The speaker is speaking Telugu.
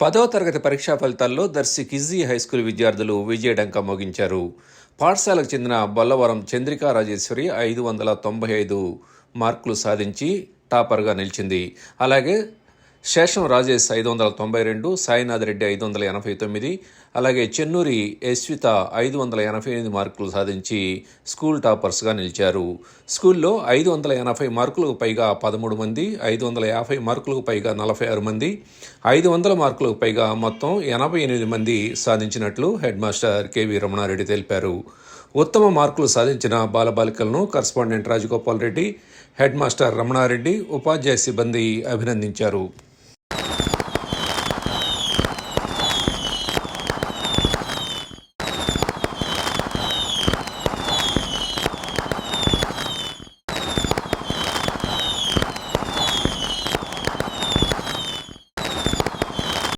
పదో తరగతి పరీక్షా ఫలితాల్లో దర్శి కిజీ హైస్కూల్ విద్యార్థులు విజయడంక మోగించారు. పాఠశాలకు చెందిన బొల్లవరం చంద్రికా రాజేశ్వరి ఐదు వందల తొంభై ఐదు మార్కులు సాధించి టాపర్గా నిలిచింది. అలాగే శేషం రాజేష్ ఐదు వందల తొంభై రెండు సాయినాథ్ రెడ్డి ఐదు వందల ఎనభై తొమ్మిది అలాగే చెన్నూరి యశ్విత ఐదు వందల ఎనభై ఎనిమిది మార్కులు సాధించి స్కూల్ టాపర్స్గా నిలిచారు. స్కూల్లో ఐదు వందల ఎనభై మార్కులకు పైగా పదమూడు మంది ఐదు వందల యాభై మార్కులకు పైగా నలభై ఆరు మంది ఐదు వందల మార్కులకు పైగా మొత్తం ఎనభై ఎనిమిది మంది సాధించినట్లు హెడ్ మాస్టర్ కెవి రమణారెడ్డి తెలిపారు. ఉత్తమ మార్కులు సాధించిన బాలబాలికలను correspondent Rajagopal Reddy head master Ramana Reddy ఉపాధ్యాయ సిబ్బంది అభినందించారు.